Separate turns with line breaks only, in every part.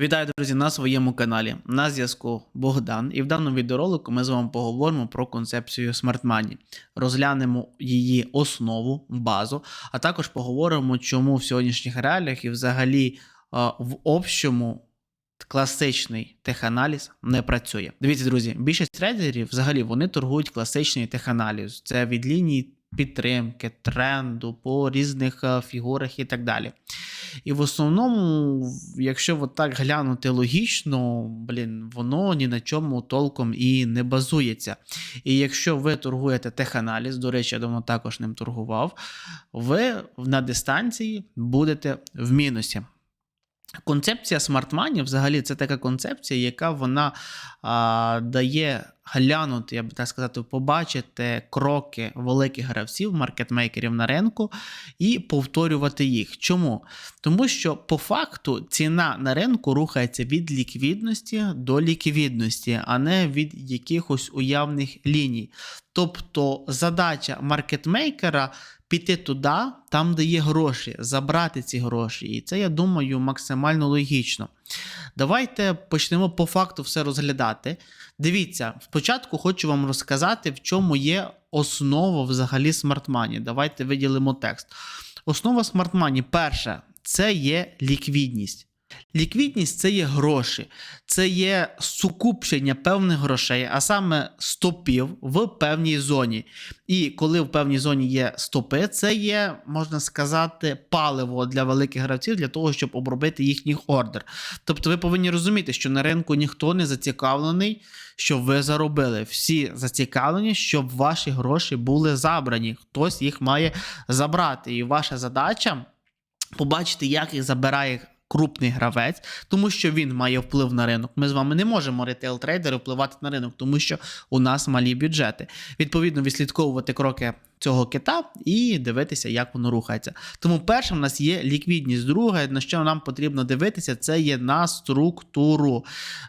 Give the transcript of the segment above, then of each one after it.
Вітаю, друзі, на своєму каналі. На зв'язку Богдан, і в даному відеоролику ми з вами поговоримо про концепцію Money. Розглянемо її основу, базу, а також поговоримо, чому в сьогоднішніх реаліях і взагалі а, в общому класичний теханаліз не працює. Дивіться, друзі, більшість трейдерів взагалі вони торгують класичний теханаліз. Це від лінії підтримки, тренду по різних е, фігурах і так далі. І в основному, якщо от так глянути логічно, блін, воно ні на чому толком і не базується. І якщо ви торгуєте теханаліз, до речі, я давно також ним торгував, ви на дистанції будете в мінусі. Концепція Money взагалі це така концепція, яка вона а, дає глянути, я би так сказати, побачити кроки великих гравців, маркетмейкерів на ринку і повторювати їх. Чому? Тому що по факту ціна на ринку рухається від ліквідності до ліквідності, а не від якихось уявних ліній. Тобто задача маркетмейкера піти туди, там, де є гроші, забрати ці гроші. І це, я думаю, максимально логічно. Давайте почнемо по факту все розглядати. Дивіться, спочатку хочу вам розказати, в чому є основа взагалі смартмані. Давайте виділимо текст. Основа Money, перше, це є ліквідність. Ліквідність це є гроші, це є сукупчення певних грошей, а саме стопів в певній зоні. І коли в певній зоні є стопи, це є, можна сказати, паливо для великих гравців для того, щоб обробити їхній ордер. Тобто ви повинні розуміти, що на ринку ніхто не зацікавлений, щоб ви заробили. Всі зацікавлені, щоб ваші гроші були забрані. Хтось їх має забрати. І ваша задача побачити, як їх забирає крупний гравець, тому що він має вплив на ринок. Ми з вами не можемо ретейл-трейдери впливати на ринок, тому що у нас малі бюджети. Відповідно, відслідковувати кроки цього кита і дивитися, як воно рухається. Тому перше, в нас є ліквідність. Друге, на що нам потрібно дивитися, це є на структуру,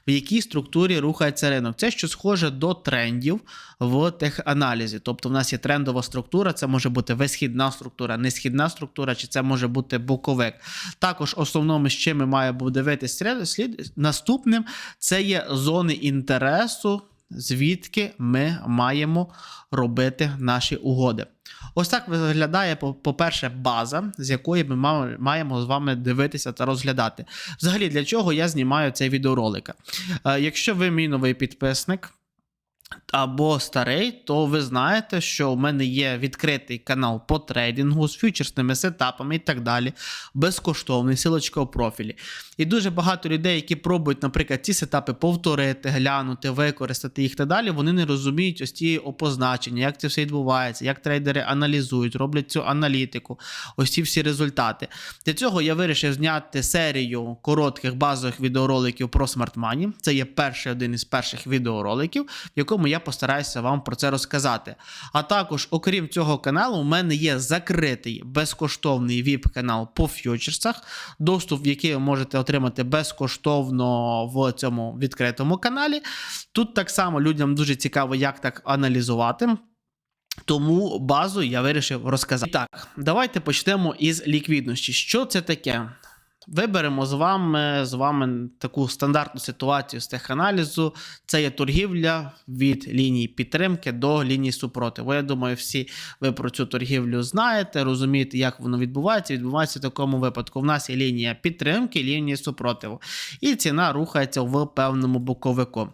в якій структурі рухається ринок. Це що схоже до трендів в теханалізі. Тобто, в нас є трендова структура, це може бути висхідна структура, несхідна структура, чи це може бути боковик. Також основному, з чим ми маємо дивитися слід наступним, це є зони інтересу звідки ми маємо робити наші угоди. Ось так виглядає, по-перше, база, з якої ми маємо з вами дивитися та розглядати. Взагалі, для чого я знімаю цей відеоролик? Е, якщо ви мій новий підписник, або старий, то ви знаєте, що в мене є відкритий канал по трейдингу з фьючерсними сетапами і так далі. Безкоштовний силочка у профілі. І дуже багато людей, які пробують, наприклад, ці сетапи повторити, глянути, використати їх і так далі, вони не розуміють ось ці опозначення, як це все відбувається, як трейдери аналізують, роблять цю аналітику, ось ці всі результати. Для цього я вирішив зняти серію коротких базових відеороликів про Money. Це є перший один із перших відеороликів, в якому я постараюся вам про це розказати. А також, окрім цього каналу, у мене є закритий безкоштовний VIP-канал по фьючерсах, доступ в який ви можете отримати безкоштовно в цьому відкритому каналі. Тут так само людям дуже цікаво, як так аналізувати. Тому базу я вирішив розказати. Так, давайте почнемо із ліквідності. Що це таке? Виберемо з вами з вами таку стандартну ситуацію з теханалізу. Це є торгівля від лінії підтримки до лінії супротиву. Я думаю, всі ви про цю торгівлю знаєте, розумієте, як воно відбувається. Відбувається в такому випадку. В нас є лінія підтримки, лінія супротиву. І ціна рухається в певному боковику.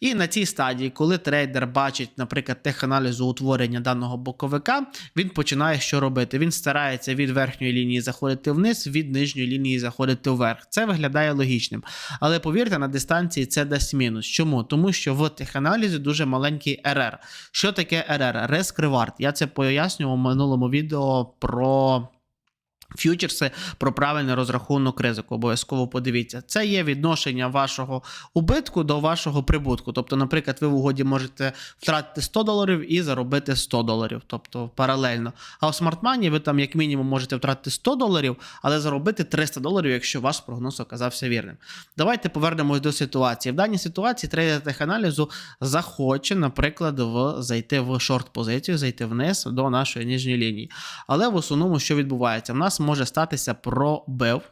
І на цій стадії, коли трейдер бачить, наприклад, теханалізу утворення даного боковика, він починає що робити? Він старається від верхньої лінії заходити вниз, від нижньої лінії заходити вверх. Це виглядає логічним. Але повірте, на дистанції це дасть мінус. Чому? Тому що в теханалізі дуже маленький РР. Що таке РР? Risk Reward. Я це пояснював у минулому відео про. Ф'ючерси про правильний розрахунок ризику. Обов'язково подивіться. Це є відношення вашого убитку до вашого прибутку. Тобто, наприклад, ви в угоді можете втратити 100 доларів і заробити 100 доларів, тобто паралельно. А у смартмані ви там, як мінімум, можете втратити 100 доларів, але заробити 300 доларів, якщо ваш прогноз оказався вірним. Давайте повернемось до ситуації. В даній ситуації трейдер теханалізу захоче, наприклад, в зайти в шорт-позицію, зайти вниз до нашої нижньої лінії. Але в основному, що відбувається? В нас може статися пробив.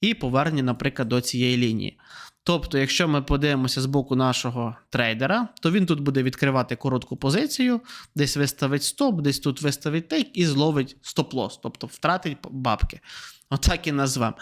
і повернення, наприклад, до цієї лінії. Тобто, якщо ми подивимося з боку нашого трейдера, то він тут буде відкривати коротку позицію, десь виставить стоп, десь тут виставить тейк і зловить стоп-лос, тобто втратить бабки. Отак і назвемо.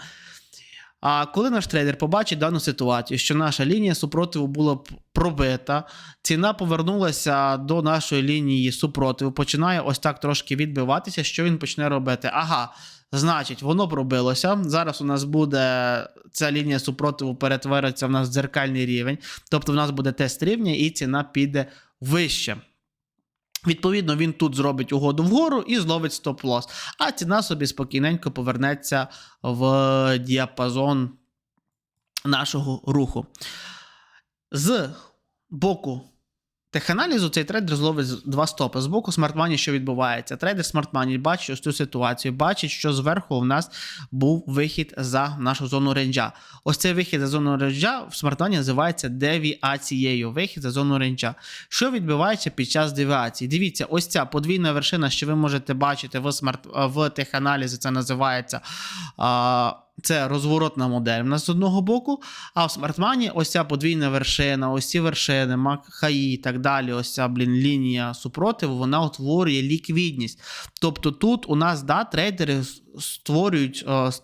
А коли наш трейдер побачить дану ситуацію, що наша лінія супротиву була пробита, ціна повернулася до нашої лінії супротиву, починає ось так трошки відбиватися, що він почне робити? Ага, значить, воно пробилося. Зараз у нас буде ця лінія супротиву перетвориться в нас в дзеркальний рівень, тобто в нас буде тест рівня, і ціна піде вище. Відповідно, він тут зробить угоду вгору і зловить стоп-лос. А ціна собі спокійненько повернеться в діапазон нашого руху. З боку теханалізу цей трейдер зловить два стопи. З боку смартмані, що відбувається? Трейдер смартмані бачить ось цю ситуацію, бачить, що зверху в нас був вихід за нашу зону ренджа. Ось цей вихід за зону ренджа в смартмані називається девіацією. Вихід за зону ренджа. Що відбувається під час девіації? Дивіться, ось ця подвійна вершина, що ви можете бачити в смарт в теханалізі, це називається. А, це розворотна модель у нас з одного боку, а в смартмані ось ця подвійна вершина, ось ці вершини, мак хаї і так далі, ось ця блін, лінія супротиву, вона утворює ліквідність. Тобто тут у нас да, трейдери створюють. о, с-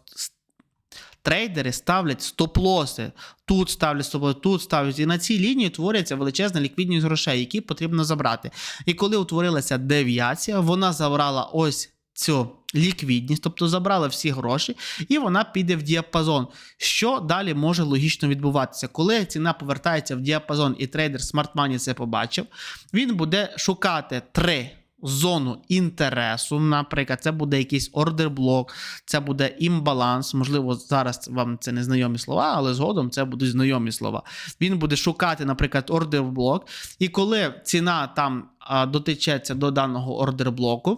Трейдери ставлять стоп-лоси, тут ставлять стоп тут ставлять. І на цій лінії твориться величезна ліквідність грошей, які потрібно забрати. І коли утворилася девіація, вона забрала ось цю ліквідність, тобто забрала всі гроші, і вона піде в діапазон. Що далі може логічно відбуватися? Коли ціна повертається в діапазон, і трейдер Smart Money це побачив, він буде шукати три. Зону інтересу, наприклад, це буде якийсь ордер-блок, це буде імбаланс. Можливо, зараз вам це не знайомі слова, але згодом це будуть знайомі слова. Він буде шукати, наприклад, ордер-блок, і коли ціна там а, дотечеться до даного ордер-блоку,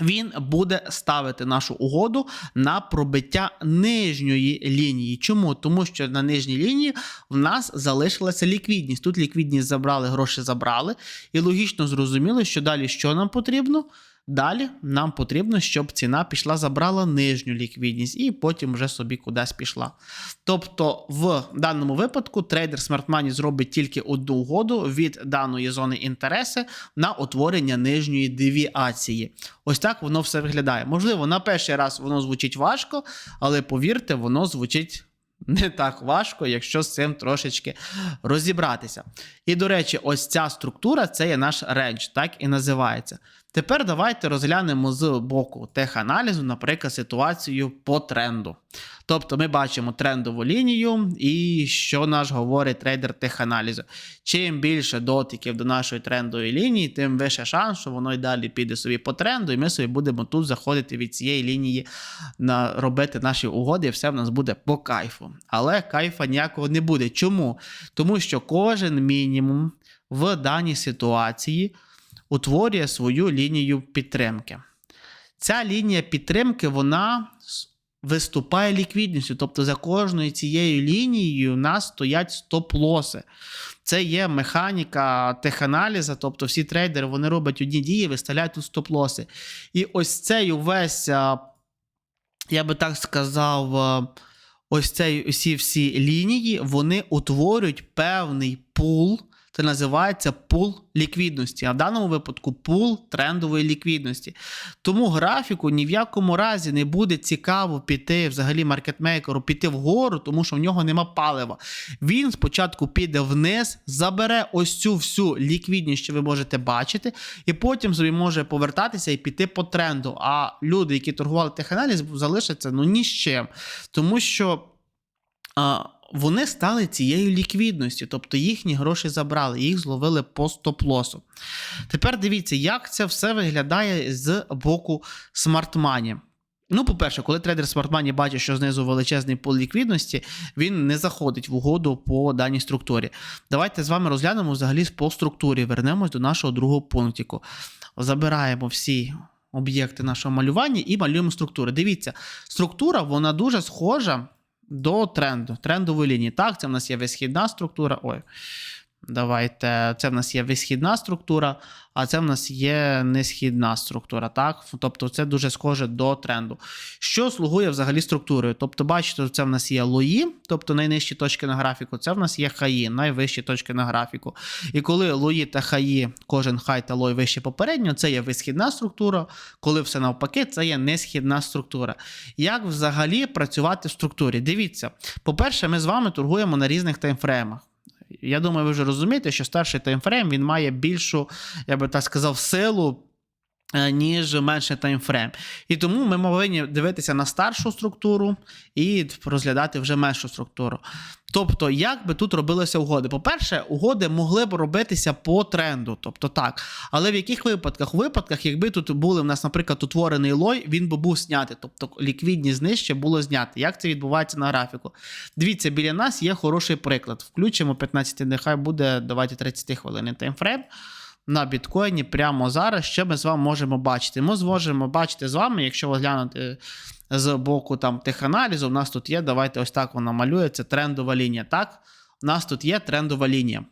він буде ставити нашу угоду на пробиття нижньої лінії. Чому? Тому що на нижній лінії в нас залишилася ліквідність. Тут ліквідність забрали, гроші забрали. І логічно зрозуміло, що далі що нам потрібно? Далі нам потрібно, щоб ціна пішла, забрала нижню ліквідність і потім вже собі кудись пішла. Тобто, в даному випадку трейдер Smart Money зробить тільки одну угоду від даної зони інтереси на утворення нижньої девіації. Ось так воно все виглядає. Можливо, на перший раз воно звучить важко, але повірте, воно звучить. Не так важко, якщо з цим трошечки розібратися. І, до речі, ось ця структура це є наш рендж, так і називається. Тепер давайте розглянемо з боку теханалізу, наприклад, ситуацію по тренду. Тобто ми бачимо трендову лінію, і що наш говорить трейдер теханалізу. Чим більше дотиків до нашої трендової лінії, тим вище шанс, що воно й далі піде собі по тренду, і ми собі будемо тут заходити від цієї лінії на робити наші угоди, і все в нас буде по кайфу. Але кайфа ніякого не буде. Чому? Тому що кожен мінімум в даній ситуації утворює свою лінію підтримки. Ця лінія підтримки вона виступає ліквідністю. Тобто за кожною цією лінією у нас стоять стоп-лоси. Це є механіка теханаліза, тобто всі трейдери вони роблять одні дії, виставляють тут стоп-лоси. І ось цей увесь, я би так сказав, ось усі всі лінії, вони утворюють певний пул. Це називається пул ліквідності, а в даному випадку пул трендової ліквідності. Тому графіку ні в якому разі не буде цікаво піти взагалі маркетмейкеру, піти вгору, тому що в нього нема палива. Він спочатку піде вниз, забере ось цю всю ліквідність, що ви можете бачити, і потім собі може повертатися і піти по тренду. А люди, які торгували теханаліз, залишаться ну ні з чим. Тому що. А, вони стали цією ліквідністю, тобто їхні гроші забрали, їх зловили по стоп-лосу. Тепер дивіться, як це все виглядає з боку смарт-мані. Ну, по-перше, коли трейдер смарт-мані бачить, що знизу величезний пул ліквідності, він не заходить в угоду по даній структурі. Давайте з вами розглянемо взагалі по структурі. Вернемось до нашого другого пунктику. Забираємо всі об'єкти нашого малювання і малюємо структури. Дивіться, структура вона дуже схожа до тренду, трендової лінії. Так, це в нас є висхідна структура. Ой, Давайте, це в нас є висхідна структура, а це в нас є несхідна структура. Так? Тобто це дуже схоже до тренду. Що слугує взагалі структурою? Тобто, бачите, це в нас є лої, тобто найнижчі точки на графіку, це в нас є хаї, найвищі точки на графіку. І коли лої та хаї, кожен хай та лой вище попередньо, це є висхідна структура. Коли все навпаки, це є несхідна структура. Як взагалі працювати в структурі? Дивіться, по-перше, ми з вами торгуємо на різних таймфреймах. Я думаю, ви вже розумієте, що старший таймфрейм він має більшу, я би так сказав, силу. Е, Ніж менший таймфрейм. І тому ми повинні дивитися на старшу структуру і розглядати вже меншу структуру. Тобто, як би тут робилися угоди? По-перше, угоди могли б робитися по тренду, тобто так. Але в яких випадках? У випадках, якби тут були в нас, наприклад, утворений лой, він би був знятий, тобто ліквідність нижче було знято. Як це відбувається на графіку? Дивіться, біля нас є хороший приклад. Включимо 15, нехай буде давайте 30 хвилин таймфрейм. На біткоїні прямо зараз, що ми з вами можемо бачити? Ми зможемо бачити з вами, якщо ви глянете з боку там теханалізу, у нас тут є, давайте ось так вона малюється, трендова лінія. Так, у нас тут є трендова лінія.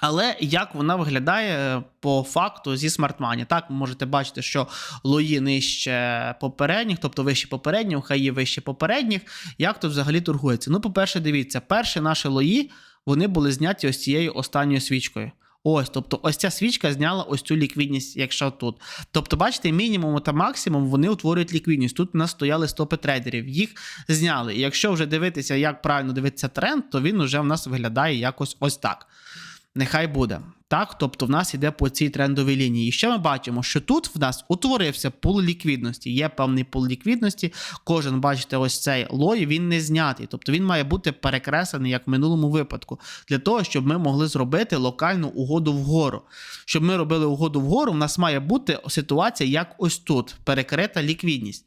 Але як вона виглядає е, по факту зі смартмані? Так, ви можете бачити, що лої нижче попередніх, тобто вище попередніх, хаї вище попередніх. Як тут взагалі торгується? Ну, по-перше, дивіться, перші наші лої вони були зняті ось цією останньою свічкою. Ось, тобто, ось ця свічка зняла ось цю ліквідність, якщо тут. Тобто, бачите, мінімум та максимум вони утворюють ліквідність. Тут у нас стояли стопи трейдерів, їх зняли. І якщо вже дивитися, як правильно дивитися тренд, то він уже в нас виглядає якось ось так. Нехай буде. Так, тобто в нас йде по цій трендовій лінії. І ще ми бачимо, що тут в нас утворився пул ліквідності. Є певний пул ліквідності. Кожен, бачите, ось цей лой, він не знятий. Тобто він має бути перекреслений, як в минулому випадку, для того, щоб ми могли зробити локальну угоду вгору. Щоб ми робили угоду вгору, в нас має бути ситуація, як ось тут, перекрита ліквідність.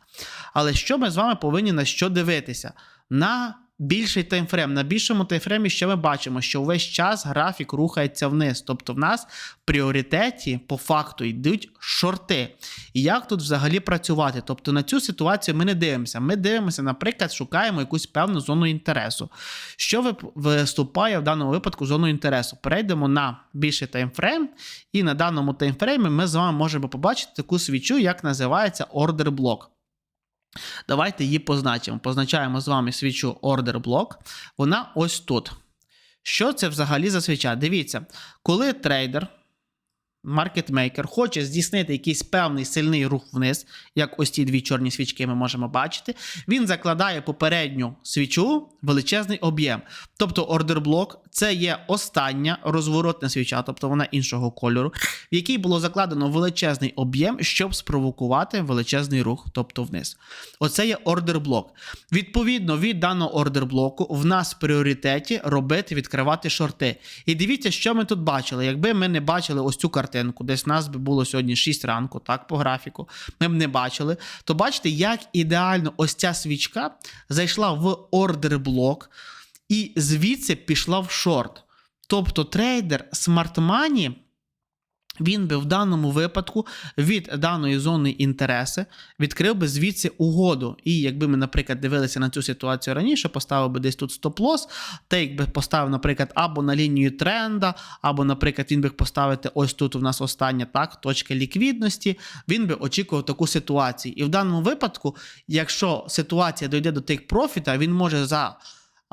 Але що ми з вами повинні на що дивитися? На більший таймфрейм. На більшому таймфреймі що ми бачимо, що увесь час графік рухається вниз. Тобто в нас пріоритеті по факту йдуть шорти. І як тут взагалі працювати? Тобто на цю ситуацію ми не дивимося. Ми дивимося, наприклад, шукаємо якусь певну зону інтересу. Що виступає в даному випадку зону інтересу? Перейдемо на більший таймфрейм, і на даному таймфреймі ми з вами можемо побачити таку свічу, як називається ордер блок. Давайте її позначимо. Позначаємо з вами свічу Order Block. Вона ось тут. Що це взагалі за свіча? Дивіться, коли трейдер, маркетмейкер хоче здійснити якийсь певний сильний рух вниз, як ось ці дві чорні свічки ми можемо бачити, він закладає попередню свічу величезний об'єм. Тобто ордер блок це є остання розворотна свіча, тобто вона іншого кольору, в якій було закладено величезний об'єм, щоб спровокувати величезний рух, тобто вниз. Оце є ордер блок. Відповідно від даного ордер блоку в нас в пріоритеті робити, відкривати шорти. І дивіться, що ми тут бачили. Якби ми не бачили ось цю картинку, десь нас би було сьогодні 6 ранку, так, по графіку, ми б не бачили, то бачите, як ідеально ось ця свічка зайшла в ордер блок і звідси пішла в шорт. Тобто трейдер смартмані він би в даному випадку від даної зони інтереси відкрив би звідси угоду. І якби ми, наприклад, дивилися на цю ситуацію раніше, поставив би десь тут стоп-лос, тейк би поставив, наприклад, або на лінію тренда, або, наприклад, він би поставити ось тут у нас остання так, точка ліквідності, він би очікував таку ситуацію. І в даному випадку, якщо ситуація дойде до тейк профіта, він може за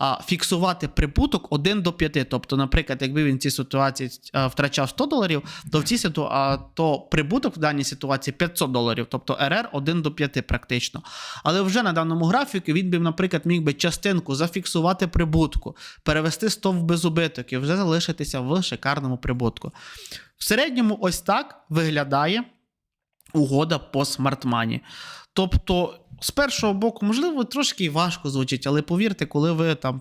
а, фіксувати прибуток 1 до 5. Тобто, наприклад, якби він в цій ситуації а, втрачав 100 доларів, то в цій ситу... а, то прибуток в даній ситуації 500 доларів, тобто РР 1 до 5 практично. Але вже на даному графіку він би, наприклад, міг би частинку зафіксувати прибутку, перевести 100 в безубиток і вже залишитися в шикарному прибутку. В середньому, ось так виглядає угода по смартмані. Тобто, з першого боку, можливо, трошки важко звучить, але повірте, коли ви там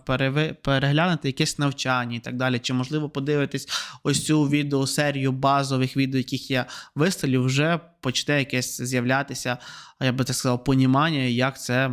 переглянете якесь навчання і так далі, чи можливо подивитесь ось цю відеосерію базових відео, яких я виставлю, вже почне якесь з'являтися я би так сказав, понімання, як це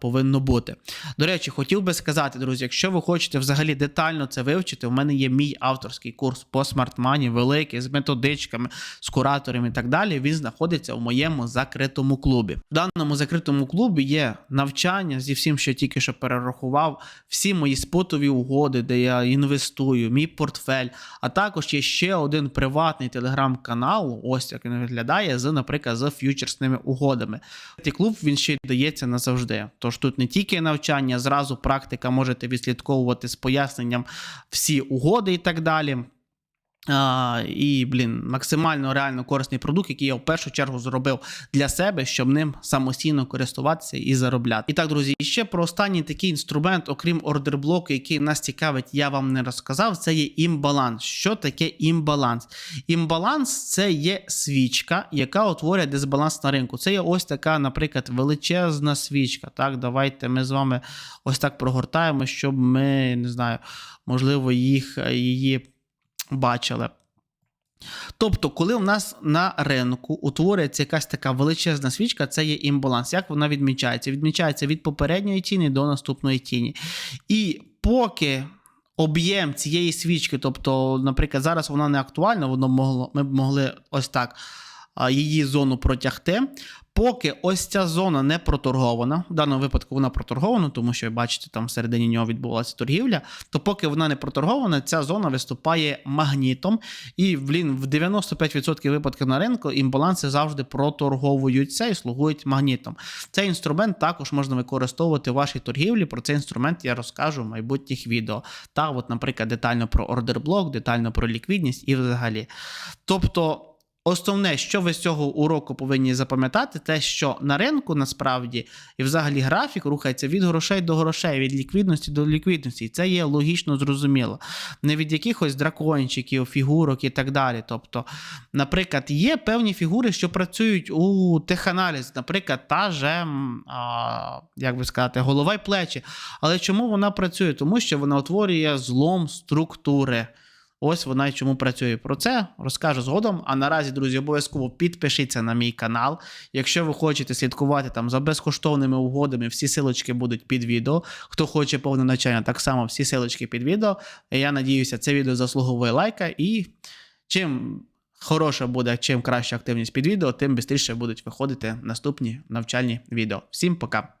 повинно бути. До речі, хотів би сказати, друзі, якщо ви хочете взагалі детально це вивчити, у мене є мій авторський курс по смартмані, великий, з методичками, з кураторами і так далі. Він знаходиться у моєму закритому клубі. В даному закритому клубі є навчання зі всім, що тільки що перерахував, всі мої спотові угоди, де я інвестую, мій портфель. А також є ще один приватний телеграм-канал, ось як він виглядає, з, наприклад, з ф'ючерсними угодами. Цей клуб він ще й дається назавжди. Тож тут не тільки навчання, зразу практика можете відслідковувати з поясненням всі угоди і так далі. А, і, блін, максимально реально корисний продукт, який я в першу чергу зробив для себе, щоб ним самостійно користуватися і заробляти. І так, друзі, і ще про останній такий інструмент, окрім ордерблоку, який нас цікавить, я вам не розказав. Це є імбаланс. Що таке імбаланс? Імбаланс це є свічка, яка утворює дисбаланс на ринку. Це є ось така, наприклад, величезна свічка. Так, давайте ми з вами ось так прогортаємо, щоб ми не знаю, можливо, їх її бачили. Тобто, коли у нас на ринку утворюється якась така величезна свічка, це є імбаланс. Як вона відмічається? Відмічається від попередньої тіні до наступної тіні. І поки об'єм цієї свічки, тобто, наприклад, зараз вона не актуальна, воно могло, ми б могли ось так її зону протягти. Поки ось ця зона не проторгована, в даному випадку вона проторгована, тому що бачите, там всередині нього відбувалася торгівля. То поки вона не проторгована, ця зона виступає магнітом. І блін, в 95% випадків на ринку імбаланси завжди проторговуються і слугують магнітом. Цей інструмент також можна використовувати в вашій торгівлі. Про цей інструмент я розкажу в майбутніх відео. Та, от, наприклад, детально про ордерблок, детально про ліквідність і взагалі. Тобто. Основне, що ви з цього уроку повинні запам'ятати, те, що на ринку насправді і взагалі графік рухається від грошей до грошей, від ліквідності до ліквідності. І це є логічно зрозуміло. Не від якихось дракончиків, фігурок і так далі. Тобто, наприклад, є певні фігури, що працюють у теханаліз, наприклад, та же, а, як би сказати, голова й плечі. Але чому вона працює? Тому що вона утворює злом структури. Ось вона і чому працює. Про це розкажу згодом. А наразі, друзі, обов'язково підпишіться на мій канал. Якщо ви хочете слідкувати там за безкоштовними угодами, всі силочки будуть під відео. Хто хоче повне навчання, так само всі силочки під відео. Я надіюся, це відео заслуговує лайка. І чим хороша буде, чим краща активність під відео, тим швидше будуть виходити наступні навчальні відео. Всім пока!